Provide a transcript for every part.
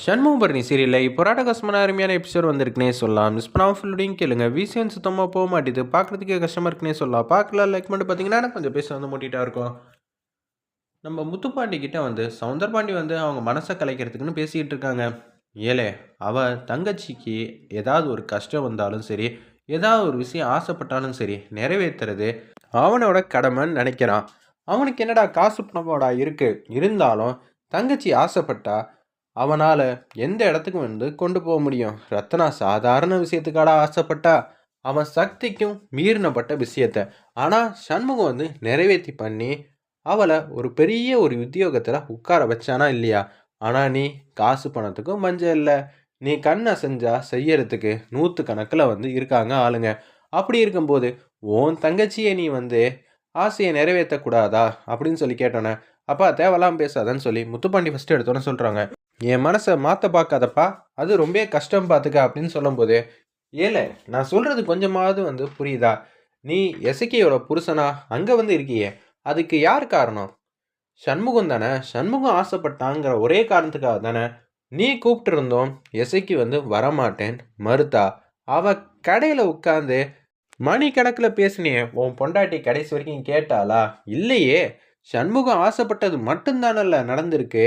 சண்முகபரணி சீரியலில் இப்போ ராடகாசமான அருமையான எபிசோட் வந்திருக்குனே சொல்லலாம். மிஸ் பண்ணாமல் ஃபுல்லுடையும் கேளுங்க. விசிஎன் சுத்தமாக போக மாட்டேது. பார்க்குறதுக்கே கஷ்டமாக இருக்குனே சொல்லலாம். பார்க்கல லைக் பண்ணிட்டு பார்த்தீங்கன்னா கொஞ்சம் பேச வந்து மூட்டிகிட்டா இருக்கும். நம்ம முத்துப்பாண்டி கிட்டே வந்து சவுந்தரபாண்டி வந்து அவங்க மனசை கலைக்கிறதுக்குன்னு பேசிக்கிட்டு இருக்காங்க. ஏலே அவள் தங்கச்சிக்கு ஏதாவது ஒரு கஷ்டம் வந்தாலும் சரி ஏதாவது ஒரு விஷயம் ஆசைப்பட்டாலும் சரி நிறைவேற்றுறது அவனோட கடமைன்னு நினைக்கிறான். அவனுக்கு என்னடா காசு பணமோடா இருக்குது இருந்தாலும் தங்கச்சி ஆசைப்பட்டா அவனால் எந்த இடத்துக்கு வந்து கொண்டு போக முடியும். ரத்னா சாதாரண விஷயத்துக்காக ஆசைப்பட்டா அவன் சக்திக்கும் மீறினப்பட்ட விஷயத்த. ஆனால் சண்முகம் வந்து நிறைவேற்றி பண்ணி அவளை ஒரு பெரிய ஒரு உத்தியோகத்தில் உட்கார வச்சானா இல்லையா? ஆனால் நீ காசு பணத்துக்கும் மஞ்சள் இல்லை. நீ கண்ணை செஞ்சால் செய்யறதுக்கு நூற்று கணக்கில் வந்து இருக்காங்க ஆளுங்க. அப்படி இருக்கும்போது ஓன் தங்கச்சியை நீ வந்து ஆசையை நிறைவேற்றக்கூடாதா அப்படின்னு சொல்லி கேட்டோன்னே அப்பா தேவலாம் பேசாதன்னு சொல்லி முத்துப்பாண்டி ஃபஸ்ட்டு எடுத்தோன்னு சொல்கிறாங்க என் மனசை மாற்ற பார்க்காதப்பா. அது ரொம்ப கஷ்டம் பார்த்துக்க அப்படின்னு சொல்லும்போது ஏலே நான் சொல்கிறது கொஞ்சமாவது வந்து புரியுதா? நீ எசக்கியோட புருஷனா? அங்கே வந்து இருக்கியே. அதுக்கு யார் காரணம்? சண்முகம் தானே? சண்முகம் ஆசைப்பட்டாங்கிற ஒரே காரணத்துக்காக தானே? நீ கூப்பிட்டு இருந்தோம் எசைக்கு வந்து வரமாட்டேன் மறுத்தா? அவ கடையில் உட்காந்து மணி கணக்கில் பேசினியே உன் பொண்டாட்டி கடைசி வரைக்கும் கேட்டாளா? இல்லையே. சண்முகம் ஆசைப்பட்டது மட்டும்தானல்ல நடந்திருக்கு.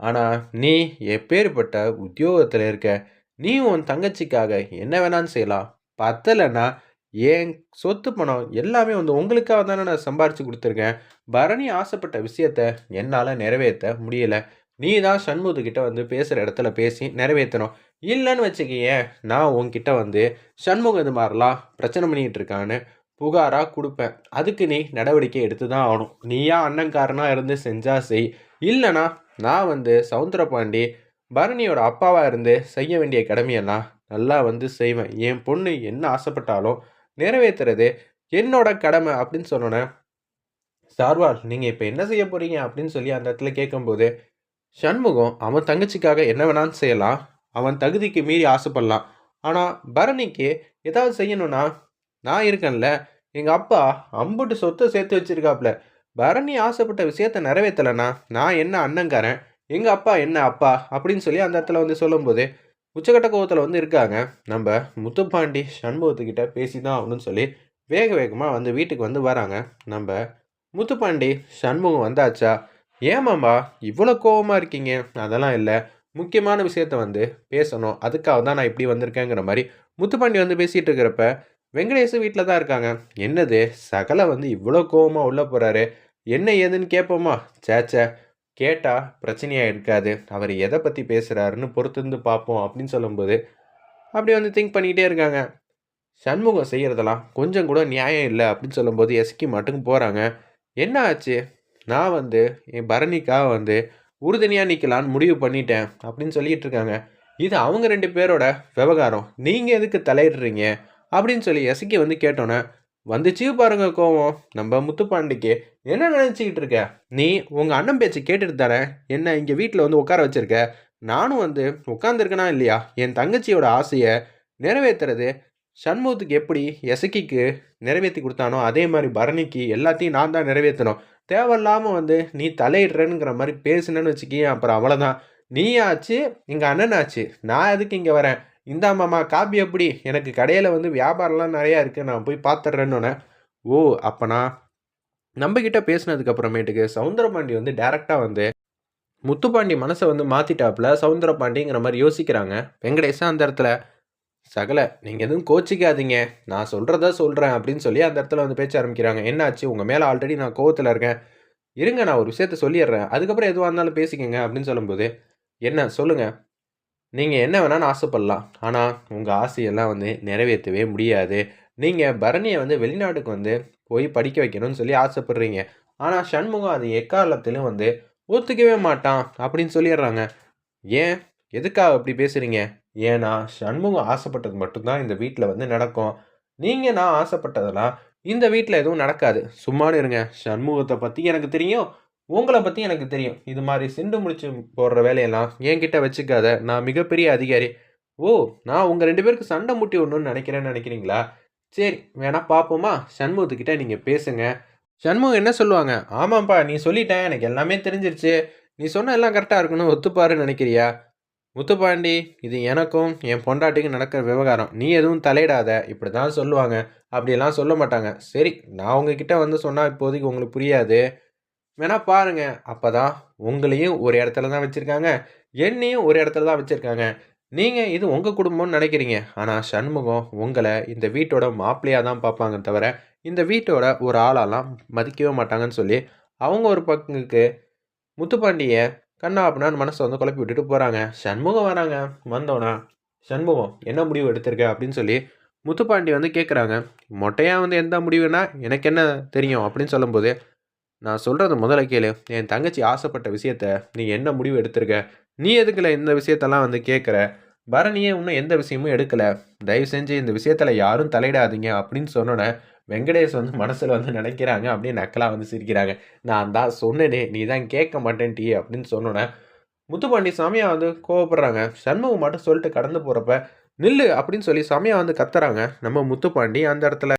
ஆனால் நீ எப்பேற்பட்ட உத்தியோகத்தில் இருக்க நீ உன் தங்கச்சிக்காக என்ன வேணாலும் செய்யலாம். பத்தலைன்னா என் சொத்து பணம் எல்லாமே வந்து உங்களுக்காக தானே நான் சம்பாரித்து கொடுத்துருக்கேன். பரணி ஆசைப்பட்ட விஷயத்த என்னால் நிறைவேற்ற முடியலை. நீ தான் சண்முகத்துக்கிட்ட வந்து பேசுகிற இடத்துல பேசி நிறைவேற்றணும் இல்லைன்னு வச்சுக்கியேன் நான் உன்கிட்ட வந்து சண்முகம் இது மாதிரிலாம் பிரச்சனை பண்ணிக்கிட்டு இருக்கான்னு புகாராக கொடுப்பேன். அதுக்கு நீ நடவடிக்கை எடுத்து தான் ஆகணும். நீயா அண்ணன்காரனாக இருந்து செஞ்சா செய். இல்லைனா நான் வந்து சவுந்தரபாண்டி பரணியோட அப்பாவாக இருந்து செய்ய வேண்டிய கடமையெல்லாம் நல்லா வந்து செய்வேன். என் பொண்ணு என்ன ஆசைப்பட்டாலும் நிறைவேற்றுறது என்னோட கடமை அப்படின்னு சொன்னோன்னே சார்வால் நீங்கள் இப்போ என்ன செய்ய போகிறீங்க அப்படின்னு சொல்லி அந்த இடத்துல கேட்கும்போது சண்முகம் அவன் தங்கச்சிக்காக என்ன வேணாலும் செய்யலாம். அவன் தகுதிக்கு மீறி ஆசைப்படலாம். ஆனால் பரணிக்கு ஏதாவது செய்யணும்னா நான் இருக்கேன்ல. எங்கள் அப்பா அம்புட்டு சொத்தை சேர்த்து வச்சுருக்காப்புல பரணி ஆசைப்பட்ட விஷயத்த நிறைவேற்றலைன்னா நான் என்ன அண்ணங்காரன்? எங்கள் அப்பா என்ன அப்பா? அப்படின்னு சொல்லி அந்த இடத்துல வந்து சொல்லும்போது உச்சக்கட்ட கோவத்தில் வந்து இருக்காங்க. நம்ம முத்துப்பாண்டி சண்முகத்துக்கிட்ட பேசி தான் ஆகணும்னு சொல்லி வேக வேகமாக வந்து வீட்டுக்கு வந்து வராங்க. நம்ம முத்துப்பாண்டி சண்முகம் வந்தாச்சா? ஏமாம்பா இவ்வளோ கோவமாக இருக்கீங்க? அதெல்லாம் இல்லை. முக்கியமான விஷயத்த வந்து பேசணும். அதுக்காக தான் நான் இப்படி வந்திருக்கேங்கிற மாதிரி முத்துப்பாண்டி வந்து பேசிகிட்டு இருக்கிறப்ப வெங்கடேஷ் வீட்டில் தான் இருக்காங்க. என்னது? சகல வந்து இவ்வளோ கோவமாக உள்ளே போகிறாரு என்ன ஏதுன்னு கேட்போமா சேச்சே கேட்டால் பிரச்சனையாக இருக்காது. அவர் எதை பற்றி பேசுகிறாருன்னு பொறுத்திருந்து பார்ப்போம் அப்படின்னு சொல்லும்போது அப்படி வந்து திங்க் பண்ணிக்கிட்டே இருக்காங்க. சண்முகம் செய்கிறதெல்லாம் கொஞ்சம் கூட நியாயம் இல்லை அப்படின்னு சொல்லும்போது எஸ்கி மட்டும் போகிறாங்க என்ன ஆச்சு? நான் வந்து என் பரணிக்காக வந்து உறுதுணையாக நிற்கலான்னு முடிவு பண்ணிட்டேன் அப்படின்னு சொல்லிட்டு இருக்காங்க. இது அவங்க ரெண்டு பேரோட விவகாரம். நீங்கள் எதுக்கு தலையிடுறீங்க? அப்படின்னு சொல்லி எஸ்கி வந்து கேட்டோன்னே வந்துச்சு பாருங்க கோவம். நம்ம முத்துப்பாண்டிக்கு என்ன நினச்சிக்கிட்டு இருக்க? நீ உங்கள் அண்ணன் பேச்சு கேட்டுட்டு தானே? என்ன இங்கே வீட்டில் வந்து உட்கார வச்சிருக்க? நானும் வந்து உட்காந்துருக்கனா இல்லையா? என் தங்கச்சியோட ஆசையை நிறைவேற்றுறது சண்முகத்துக்கு எப்படி எசக்கிக்கு நிறைவேற்றி கொடுத்தானோ அதே மாதிரி பரணிக்கு எல்லாத்தையும் நான் தான் நிறைவேற்றணும் தேவையில்லாமல் வந்து நீ தலையிடுறேனுங்கிற மாதிரி பேசுனேன்னு வச்சுக்கி அப்புறம் அவ்வளோதான் நீ ஆச்சு எங்கள் அண்ணன் ஆச்சு நான் எதுக்கு இங்கே வரேன்? இந்தாமாம்மா காபி எப்படி? எனக்கு கடையில் வந்து வியாபாரம்லாம் நிறையா இருக்குது நான் போய் பார்த்துட்றேன்னொன்னே ஓ அப்போனா? நம்மக்கிட்ட பேசினதுக்கப்புறமேட்டுக்கு சவுந்தரபாண்டி வந்து டேரெக்டாக வந்து முத்துப்பாண்டி மனசை வந்து மாற்றிட்டாப்புல சவுந்தரபாண்டிங்கிற மாதிரி யோசிக்கிறாங்க. வெங்கடேசன் அந்த இடத்துல சகல நீங்கள் எதுவும் கோச்சிக்காதீங்க. நான் சொல்கிறத சொல்கிறேன் அப்படின்னு சொல்லி அந்த இடத்துல வந்து பேச்ச ஆரம்பிக்கிறாங்க. என்னாச்சு? உங்கள் மேலே ஆல்ரெடி நான் கோவத்தில் இருக்கேன். இருங்க நான் ஒரு விஷயத்த சொல்லிடுறேன். அதுக்கப்புறம் எதுவாக இருந்தாலும் பேசிக்கங்க அப்படின்னு சொல்லும்போது என்ன? சொல்லுங்கள் நீங்கள் என்ன வேணாலும் ஆசைப்படலாம். ஆனால் உங்கள் ஆசையெல்லாம் வந்து நிறைவேற்றவே முடியாது. நீங்கள் பரணியை வந்து வெளிநாட்டுக்கு வந்து போய் படிக்க வைக்கணும்னு சொல்லி ஆசைப்படுறீங்க. ஆனால் சண்முகம் அது எக்காலத்திலும் வந்து ஒத்துக்கவே மாட்டான் அப்படின்னு சொல்லிடுறாங்க. ஏன்? எதுக்காக அப்படி பேசுகிறீங்க ஏன்னா சண்முகம் ஆசைப்பட்டது மட்டும்தான் இந்த வீட்டில் வந்து நடக்கும். நீங்கள் நான் ஆசைப்பட்டதெல்லாம் இந்த வீட்டில் எதுவும் நடக்காது. சும்மானு இருங்க. சண்முகத்தை பற்றி எனக்கு தெரியும். உங்களை பற்றி எனக்கு தெரியும். இது மாதிரி சிண்டு முடிச்சு போடுற வேலையெல்லாம் என்கிட்ட வச்சுக்காத. நான் மிகப்பெரிய அதிகாரி. ஓ நான் உங்கள் ரெண்டு பேருக்கு சண்டை முட்டி ஒன்றுன்னு நினைக்கிறேன்னு நினைக்கிறீங்களா? சரி வேணா பார்ப்போமா சண்முகத்துக்கிட்ட நீங்கள் பேசுங்க. சண்முகம் என்ன சொல்லுவாங்க? ஆமாம்ப்பா நீ சொல்லிட்டேன். எனக்கு எல்லாமே தெரிஞ்சிருச்சு. நீ சொன்ன எல்லாம் கரெக்டாக இருக்குன்னு ஒத்துப்பாருன்னு நினைக்கிறியா? முத்துப்பாண்டி இது எனக்கும் என் பொண்டாட்டிக்கும் நடக்கிற விவகாரம். நீ எதுவும் தலையிடாத. இப்படி தான் சொல்லுவாங்க. அப்படியெல்லாம் சொல்ல மாட்டாங்க. சரி நான் உங்ககிட்ட வந்து சொன்னால் இப்போதைக்கு உங்களுக்கு புரியாது. வேணால் பாருங்கள் அப்போ தான் உங்களையும் ஒரு இடத்துல தான் வச்சுருக்காங்க. என்னையும் ஒரு இடத்துல தான் வச்சுருக்காங்க. நீங்கள் இது உங்கள் குடும்பம்னு நினைக்கிறீங்க. ஆனால் சண்முகம் உங்களை இந்த வீட்டோட மாப்பிள்ளையாக தான் பார்ப்பாங்க தவிர இந்த வீட்டோட ஒரு ஆளாலாம் மதிக்கவே மாட்டாங்கன்னு சொல்லி அவங்க ஒரு பங்குக்கு முத்துப்பாண்டியை கண்ணா அப்படின்னா மனசை வந்து குழப்பி விட்டுட்டு போகிறாங்க சண்முகம் வராங்க. வந்தோன்னா சண்முகம் என்ன முடிவு எடுத்திருக்க? அப்படின்னு சொல்லி முத்துப்பாண்டி வந்து கேட்குறாங்க மொட்டையாக வந்து எந்த முடிவுனா எனக்கு என்ன தெரியும்? அப்படின்னு சொல்லும்போது நான் சொல்கிறது முதல்ல கேளு. என் தங்கச்சி ஆசைப்பட்ட விஷயத்த நீ என்ன முடிவு எடுத்திருக்க? நீ எதுக்குல இந்த விஷயத்தெல்லாம் வந்து கேட்குற பரணியே இன்னும் எந்த விஷயமும் எடுக்கலை. தயவு செஞ்சு இந்த விஷயத்தில் யாரும் தலையிடாதீங்க அப்படின்னு சொன்னோன்னே வெங்கடேஷ் வந்து மனசில் வந்து நினைக்கிறாங்க. அப்படியே நக்கலாக வந்து சிரிக்கிறாங்க. நான் தான் சொன்னேனே நீ தான் கேட்க மாட்டேன்டி அப்படின்னு சொன்னோன்னே முத்துப்பாண்டி சாமியா வந்து கோவப்படுறாங்க. சண்முகம் மட்டும் சொல்லிட்டு கடந்து போகிறப்ப நில்லு அப்படின்னு சொல்லி சாமியா வந்து கத்துறாங்க. நம்ம முத்துப்பாண்டி அந்த இடத்துல